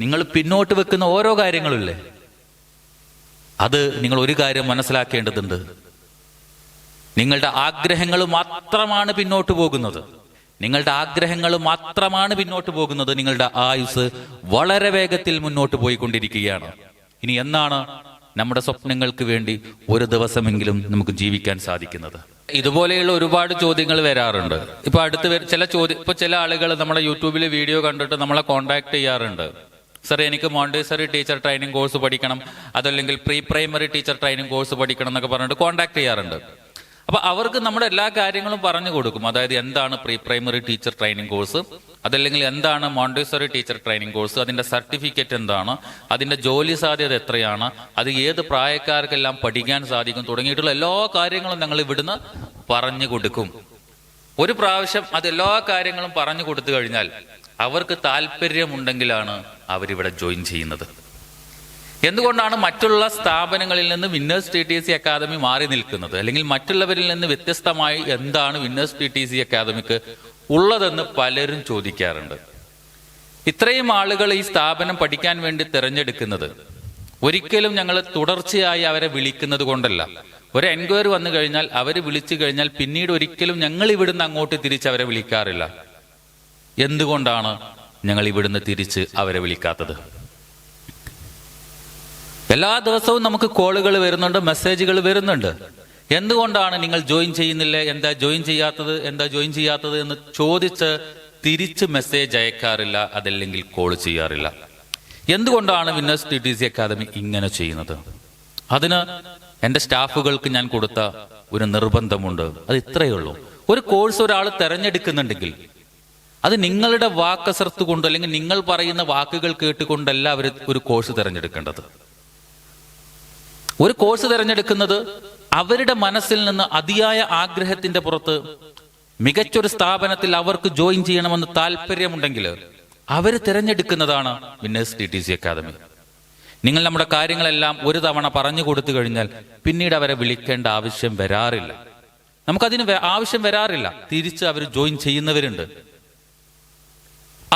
നിങ്ങൾ പിന്നോട്ട് വെക്കുന്ന ഓരോ കാര്യങ്ങളില്ലേ? അത് നിങ്ങൾ ഒരു കാര്യം മനസ്സിലാക്കേണ്ടതുണ്ട്. നിങ്ങളുടെ ആഗ്രഹങ്ങൾ മാത്രമാണ് പിന്നോട്ട് പോകുന്നത്. നിങ്ങളുടെ ആഗ്രഹങ്ങൾ മാത്രമാണ് പിന്നോട്ട് പോകുന്നത്. നിങ്ങളുടെ ആയുസ് വളരെ വേഗത്തിൽ മുന്നോട്ട് പോയിക്കൊണ്ടിരിക്കുകയാണ്. ഇനി എന്നാണ് നമ്മുടെ സ്വപ്നങ്ങൾക്ക് വേണ്ടി ഒരു ദിവസമെങ്കിലും നമുക്ക് ജീവിക്കാൻ സാധിക്കുന്നത്? ഇതുപോലെയുള്ള ഒരുപാട് ചോദ്യങ്ങൾ വരാറുണ്ട്. ഇപ്പൊ അടുത്ത് ചില ചോദ്യം ഇപ്പൊ ചില ആളുകൾ നമ്മുടെ യൂട്യൂബിൽ വീഡിയോ കണ്ടിട്ട് നമ്മളെ കോണ്ടാക്ട് ചെയ്യാറുണ്ട്. സർ എനിക്ക് മോണ്ടേസറി ടീച്ചർ ട്രെയിനിങ് കോഴ്സ് പഠിക്കണം. അതല്ലെങ്കിൽ pre primary teacher training course പഠിക്കണം എന്നൊക്കെ പറഞ്ഞിട്ട് കോൺടാക്ട് ചെയ്യാറുണ്ട്. അപ്പൊ അവർക്ക് നമ്മുടെ എല്ലാ കാര്യങ്ങളും പറഞ്ഞു കൊടുക്കും. അതായത് എന്താണ് pre primary teacher training course അതല്ലെങ്കിൽ എന്താണ് മോണ്ടേസറി ടീച്ചർ ട്രെയിനിങ് കോഴ്സ് അതിന്റെ സർട്ടിഫിക്കറ്റ് എന്താണ്? അതിന്റെ ജോലി സാധ്യത എത്രയാണ്? അത് ഏത് പ്രായക്കാർക്കെല്ലാം പഠിക്കാൻ സാധിക്കും? തുടങ്ങിയിട്ടുള്ള എല്ലാ കാര്യങ്ങളും ഞങ്ങൾ ഇവിടുന്ന് പറഞ്ഞു കൊടുക്കും. ഒരു പ്രാവശ്യം അത് എല്ലാ കാര്യങ്ങളും പറഞ്ഞു കൊടുത്തു കഴിഞ്ഞാൽ അവർക്ക് താല്പര്യമുണ്ടെങ്കിലാണ് അവരിവിടെ ജോയിൻ ചെയ്യുന്നത്. എന്തുകൊണ്ടാണ് മറ്റുള്ള സ്ഥാപനങ്ങളിൽ നിന്ന് Winners T T C academy മാറി നിൽക്കുന്നത്? അല്ലെങ്കിൽ മറ്റുള്ളവരിൽ നിന്ന് വ്യത്യസ്തമായി എന്താണ് വിന്നേഴ്സ് ടി ടി സി അക്കാദമിക്ക് ഉള്ളതെന്ന് പലരും ചോദിക്കാറുണ്ട്. ഇത്രയും ആളുകൾ ഈ സ്ഥാപനം പഠിക്കാൻ വേണ്ടി തിരഞ്ഞെടുക്കുന്നത് ഒരിക്കലും ഞങ്ങൾ തുടർച്ചയായി അവരെ വിളിക്കുന്നത് കൊണ്ടല്ല. ഒരു എൻക്വയറി വന്നു കഴിഞ്ഞാൽ അവർ വിളിച്ചു കഴിഞ്ഞാൽ പിന്നീട് ഒരിക്കലും ഞങ്ങൾ ഇവിടുന്ന് അങ്ങോട്ട് തിരിച്ച് അവരെ വിളിക്കാറില്ല. എന്തുകൊണ്ടാണ് ഞങ്ങൾ ഇവിടുന്ന് തിരിച്ച് അവരെ വിളിക്കാത്തത്. എല്ലാ ദിവസവും നമുക്ക് കോളുകൾ വരുന്നുണ്ട് മെസ്സേജുകൾ വരുന്നുണ്ട്. എന്തുകൊണ്ടാണ് നിങ്ങൾ ജോയിൻ ചെയ്യുന്നില്ല? എന്താ ജോയിൻ ചെയ്യാത്തത്? എന്താ ജോയിൻ ചെയ്യാത്തത് എന്ന് ചോദിച്ച് തിരിച്ച് മെസ്സേജ് അയക്കാറില്ല അതല്ലെങ്കിൽ കോൾ ചെയ്യാറില്ല. എന്തുകൊണ്ടാണ് Winners T T C Academy ഇങ്ങനെ ചെയ്യുന്നത്? അതിന് എന്റെ സ്റ്റാഫുകൾക്ക് ഞാൻ കൊടുത്ത ഒരു നിർബന്ധമുണ്ട്. അത് ഇത്രയേ ഉള്ളൂ. ഒരു കോഴ്സ് ഒരാൾ തെരഞ്ഞെടുക്കുന്നുണ്ടെങ്കിൽ അത് നിങ്ങളുടെ വാക്കസർത്ത് കൊണ്ട് അല്ലെങ്കിൽ നിങ്ങൾ പറയുന്ന വാക്കുകൾ കേട്ടുകൊണ്ടല്ല അവർ ഒരു കോഴ്സ് തിരഞ്ഞെടുക്കേണ്ടത്. ഒരു കോഴ്സ് തിരഞ്ഞെടുക്കുന്നത് അവരുടെ മനസ്സിൽ നിന്ന് അതിയായ ആഗ്രഹത്തിന്റെ പുറത്ത് മികച്ചൊരു സ്ഥാപനത്തിൽ അവർക്ക് ജോയിൻ ചെയ്യണമെന്ന് താല്പര്യമുണ്ടെങ്കിൽ അവർ തിരഞ്ഞെടുക്കുന്നതാണ് Winners T T C Academy. നിങ്ങൾ നമ്മുടെ കാര്യങ്ങളെല്ലാം ഒരു തവണ പറഞ്ഞു കൊടുത്തു കഴിഞ്ഞാൽ പിന്നീട് അവരെ വിളിക്കേണ്ട ആവശ്യം വരാറില്ല. നമുക്കതിന് ആവശ്യം വരാറില്ല. തിരിച്ച് അവർ ജോയിൻ ചെയ്യുന്നവരുണ്ട്.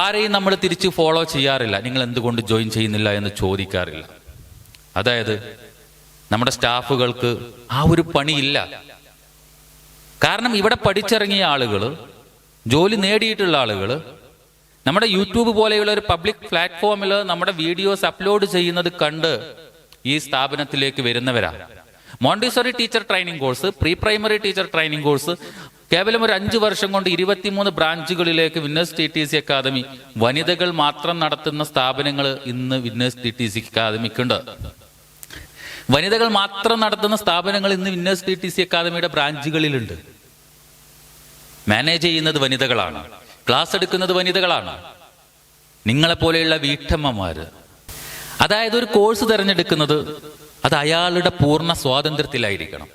ആരെയും നമ്മൾ തിരിച്ച് ഫോളോ ചെയ്യാറില്ല. നിങ്ങൾ എന്തുകൊണ്ട് ജോയിൻ ചെയ്യുന്നില്ല എന്ന് ചോദിക്കാറില്ല. അതായത് നമ്മുടെ സ്റ്റാഫുകൾക്ക് ആ ഒരു പണിയില്ല. കാരണം ഇവിടെ പഠിച്ചിറങ്ങിയ ആളുകൾ ജോലി നേടിയിട്ടുള്ള ആളുകൾ നമ്മുടെ യൂട്യൂബ് പോലെയുള്ള ഒരു പബ്ലിക് പ്ലാറ്റ്ഫോമിൽ നമ്മുടെ വീഡിയോസ് അപ്ലോഡ് ചെയ്യുന്നത് കണ്ട് ഈ സ്ഥാപനത്തിലേക്ക് വരുന്നവരാ. Montessori teacher training course pre primary teacher training course കേവലം ഒരു അഞ്ചു വർഷം കൊണ്ട് ഇരുപത്തിമൂന്ന് ബ്രാഞ്ചുകളിലേക്ക് Winners T T C Academy വനിതകൾ മാത്രം നടത്തുന്ന സ്ഥാപനങ്ങൾ ഇന്ന് വിന്നേഴ്സ് ടി ടി സി അക്കാദമിക്കുണ്ട് വനിതകൾ മാത്രം നടത്തുന്ന സ്ഥാപനങ്ങൾ ഇന്ന് വിന്നേഴ്സ് ടി ടി സി അക്കാദമിയുടെ ബ്രാഞ്ചുകളിലുണ്ട് മാനേജ് ചെയ്യുന്നത് വനിതകളാണ്. ക്ലാസ് എടുക്കുന്നത് വനിതകളാണ്. നിങ്ങളെപ്പോലെയുള്ള വീട്ടമ്മമാര് അതായത് ഒരു കോഴ്സ് തിരഞ്ഞെടുക്കുന്നത് അത് അയാളുടെ പൂർണ സ്വാതന്ത്ര്യത്തിലായിരിക്കണം.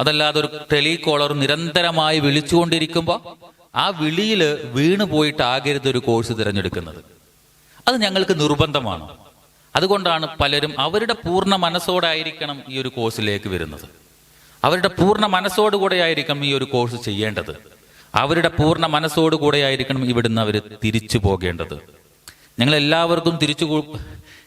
അതല്ലാതെ ഒരു ടെലികോളർ നിരന്തരമായി വിളിച്ചുകൊണ്ടിരിക്കുമ്പോൾ ആ വിളിയിൽ വീണു പോയിട്ടാകരുത് ഒരു കോഴ്സ് തിരഞ്ഞെടുക്കുന്നത്. അത് ഞങ്ങൾക്ക് നിർബന്ധമാണ്. അതുകൊണ്ടാണ് പലരും അവരുടെ പൂർണ മനസ്സോടായിരിക്കണം ഈ ഒരു കോഴ്സിലേക്ക് വരുന്നത്. അവരുടെ പൂർണ മനസ്സോടുകൂടെ ആയിരിക്കണം ഈ ഒരു കോഴ്സ് ചെയ്യേണ്ടത്. അവരുടെ പൂർണ മനസ്സോടുകൂടെ ആയിരിക്കണം ഇവിടുന്ന് അവർ തിരിച്ചു പോകേണ്ടത്. ഞങ്ങൾ എല്ലാവർക്കും തിരിച്ചു കൊ-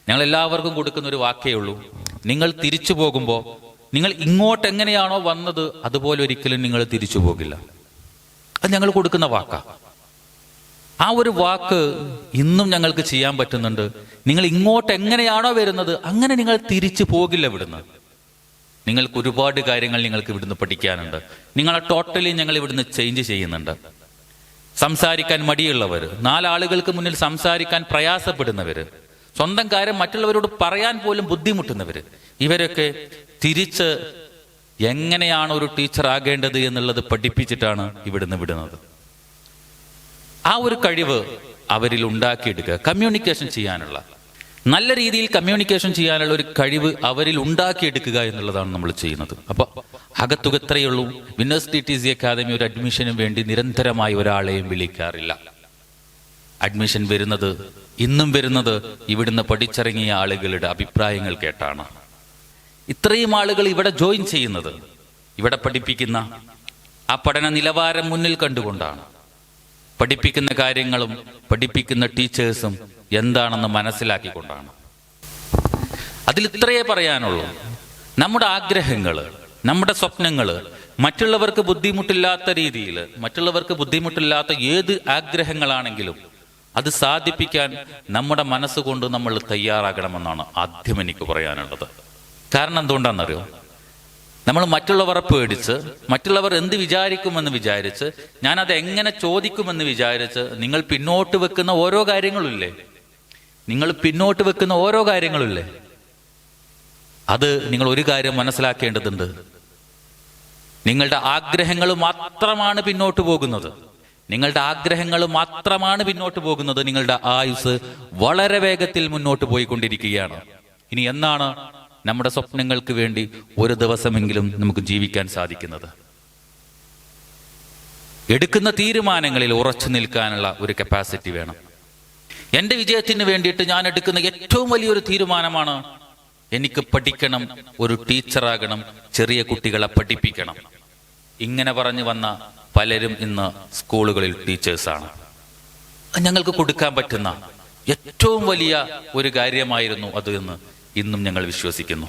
ഞങ്ങൾ എല്ലാവർക്കും കൊടുക്കുന്ന ഒരു വാക്കേ ഉള്ളൂ. നിങ്ങൾ തിരിച്ചു പോകുമ്പോൾ നിങ്ങൾ ഇങ്ങോട്ട് എങ്ങനെയാണോ വന്നത് അതുപോലെ ഒരിക്കലും നിങ്ങൾ തിരിച്ചു പോകില്ല. അത് ഞങ്ങൾ കൊടുക്കുന്ന വാക്കാ. ആ ഒരു വാക്ക് ഇന്നും ഞങ്ങൾക്ക് ചെയ്യാൻ പറ്റുന്നുണ്ട്. നിങ്ങൾ ഇങ്ങോട്ട് എങ്ങനെയാണോ വരുന്നത് അങ്ങനെ നിങ്ങൾ തിരിച്ചു പോകില്ല ഇവിടുന്ന്. നിങ്ങൾക്ക് ഒരുപാട് കാര്യങ്ങൾ നിങ്ങൾക്ക് ഇവിടുന്ന് പഠിക്കാനുണ്ട്. നിങ്ങളെ ടോട്ടലി ഞങ്ങൾ ഇവിടുന്ന് ചേഞ്ച് ചെയ്യുന്നുണ്ട്. സംസാരിക്കാൻ മടിയുള്ളവർ നാലാളുകൾക്ക് മുന്നിൽ സംസാരിക്കാൻ പ്രയാസപ്പെടുന്നവർ സ്വന്തം കാര്യം മറ്റുള്ളവരോട് പറയാൻ പോലും ബുദ്ധിമുട്ടുന്നവർ ഇവരൊക്കെ തിരിച്ച് എങ്ങനെയാണ് ഒരു ടീച്ചർ ആകേണ്ടത് എന്നുള്ളത് പഠിപ്പിച്ചിട്ടാണ് ഇവിടുന്ന് വിടുന്നത്. ആ ഒരു കഴിവ് അവരിൽ ഉണ്ടാക്കിയെടുക്കുക കമ്മ്യൂണിക്കേഷൻ ചെയ്യാനുള്ള. നല്ല രീതിയിൽ കമ്മ്യൂണിക്കേഷൻ ചെയ്യാനുള്ള ഒരു കഴിവ് അവരിൽ ഉണ്ടാക്കിയെടുക്കുക എന്നുള്ളതാണ് നമ്മൾ ചെയ്യുന്നത്. അപ്പൊ അകത്തുക ഇത്രയേ ഉള്ളൂ ടി ടി സി അക്കാദമി ഒരു അഡ്മിഷനും വേണ്ടി നിരന്തരമായി ഒരാളെയും വിളിക്കാറില്ല. അഡ്മിഷൻ വരുന്നത് ഇന്നും വരുന്നത് ഇവിടുന്ന് പഠിച്ചിറങ്ങിയ ആളുകളുടെ അഭിപ്രായങ്ങൾ കേട്ടാണ്. ഇത്രയും ആളുകൾ ഇവിടെ ജോയിൻ ചെയ്യുന്നത് ഇവിടെ പഠിപ്പിക്കുന്ന ആ പഠന നിലവാരം മുന്നിൽ കണ്ടുകൊണ്ടാണ്. പഠിപ്പിക്കുന്ന കാര്യങ്ങളും പഠിപ്പിക്കുന്ന ടീച്ചേഴ്സും എന്താണെന്ന് മനസ്സിലാക്കിക്കൊണ്ടാണ്. അതിൽ ഇത്രയേ പറയാനുള്ളൂ. നമ്മുടെ ആഗ്രഹങ്ങൾ നമ്മുടെ സ്വപ്നങ്ങൾ മറ്റുള്ളവർക്ക് ബുദ്ധിമുട്ടില്ലാത്ത രീതിയിൽ മറ്റുള്ളവർക്ക് ബുദ്ധിമുട്ടില്ലാത്ത ഏത് ആഗ്രഹങ്ങളാണെങ്കിലും അത് സാധിപ്പിക്കാൻ നമ്മുടെ മനസ്സുകൊണ്ട് നമ്മൾ തയ്യാറാകണമെന്നാണ് ആദ്യം എനിക്ക് പറയാനുള്ളത്. കാരണം എന്തുകൊണ്ടാണെന്നറിയോ? നമ്മൾ മറ്റുള്ളവരെ പേടിച്ച് മറ്റുള്ളവർ എന്ത് വിചാരിക്കുമെന്ന് വിചാരിച്ച് ഞാനത് എങ്ങനെ ചോദിക്കുമെന്ന് വിചാരിച്ച് നിങ്ങൾ പിന്നോട്ട് വെക്കുന്ന ഓരോ കാര്യങ്ങളില്ലേ നിങ്ങൾ പിന്നോട്ട് വെക്കുന്ന ഓരോ കാര്യങ്ങളില്ലേ അത് നിങ്ങൾ ഒരു കാര്യം മനസ്സിലാക്കേണ്ടതുണ്ട്. നിങ്ങളുടെ ആഗ്രഹങ്ങൾ മാത്രമാണ് പിന്നോട്ട് പോകുന്നത്. നിങ്ങളുടെ ആഗ്രഹങ്ങൾ മാത്രമാണ് പിന്നോട്ട് പോകുന്നത്. നിങ്ങളുടെ ആയുസ് വളരെ വേഗത്തിൽ മുന്നോട്ട് പോയിക്കൊണ്ടിരിക്കുകയാണ്. ഇനി എന്നാണ് നമ്മുടെ സ്വപ്നങ്ങൾക്ക് വേണ്ടി ഒരു ദിവസമെങ്കിലും നമുക്ക് ജീവിക്കാൻ സാധിക്കുന്നത്. എടുക്കുന്ന തീരുമാനങ്ങളിൽ ഉറച്ചു നിൽക്കാനുള്ള ഒരു കപ്പാസിറ്റി വേണം. എന്റെ വിജയത്തിന് വേണ്ടിയിട്ട് ഞാൻ എടുക്കുന്ന ഏറ്റവും വലിയൊരു തീരുമാനമാണ് എനിക്ക് പഠിക്കണം ഒരു ടീച്ചറാകണം ചെറിയ കുട്ടികളെ പഠിപ്പിക്കണം. ഇങ്ങനെ പറഞ്ഞു വന്ന പലരും ഇന്ന് സ്കൂളുകളിൽ ടീച്ചേഴ്സാണ്. ഞങ്ങൾക്ക് കൊടുക്കാൻ പറ്റുന്ന ഏറ്റവും വലിയ ഒരു കാര്യമായിരുന്നു അത് എന്ന് ഇന്നും ഞങ്ങൾ വിശ്വസിക്കുന്നു.